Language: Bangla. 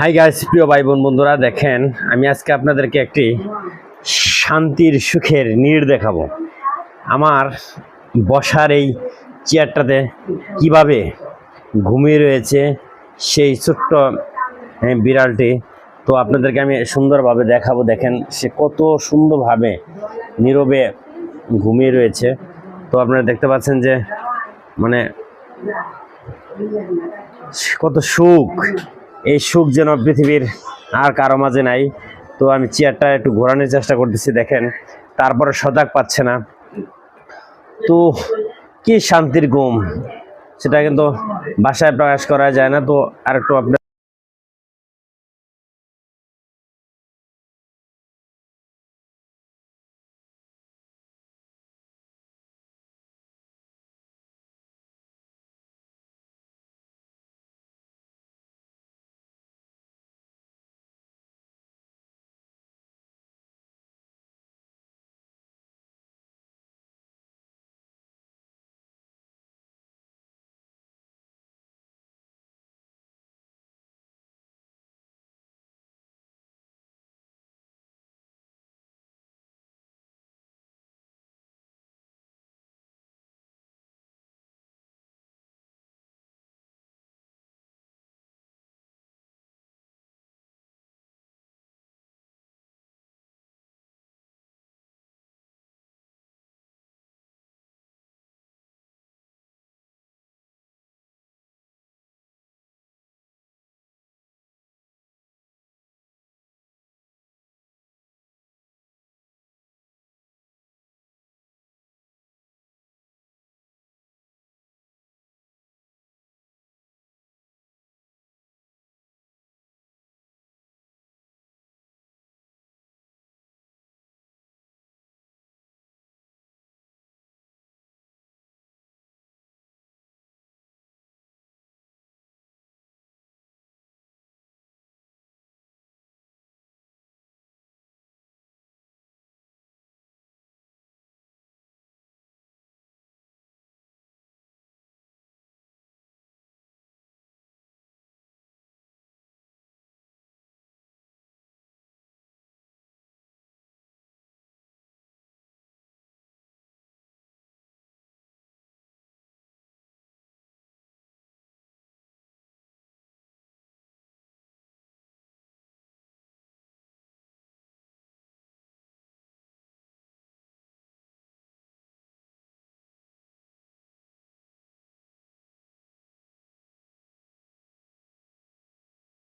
হাই গাইস প্রিয় ভাই বোন বন্ধুরা দেখেন আমি আজকে আপনাদেরকে একটি শান্তির সুখের নীড় দেখাবো। আমার বসার এই চেয়ারটাতে কীভাবে ঘুমিয়ে রয়েছে সেই ছোট্ট হ্যাঁ, বিড়ালটি তো আপনাদেরকে আমি সুন্দরভাবে দেখাবো। দেখেন সে কত সুন্দরভাবে নীরবে ঘুমিয়ে রয়েছে। তো আপনারা দেখতে পাচ্ছেন যে মানে কত সুখ। এই সুখ যেন পৃথিবীর আর কারও মাঝে নাই। তো আমি চেয়ারটা একটু ঘোরানোর চেষ্টা করতেছি, দেখেন। তারপরে সজাগ পাচ্ছে না। তো কি শান্তির ঘুম, সেটা কিন্তু বাসায় প্রকাশ করা যায় না। তো আর একটু আপনার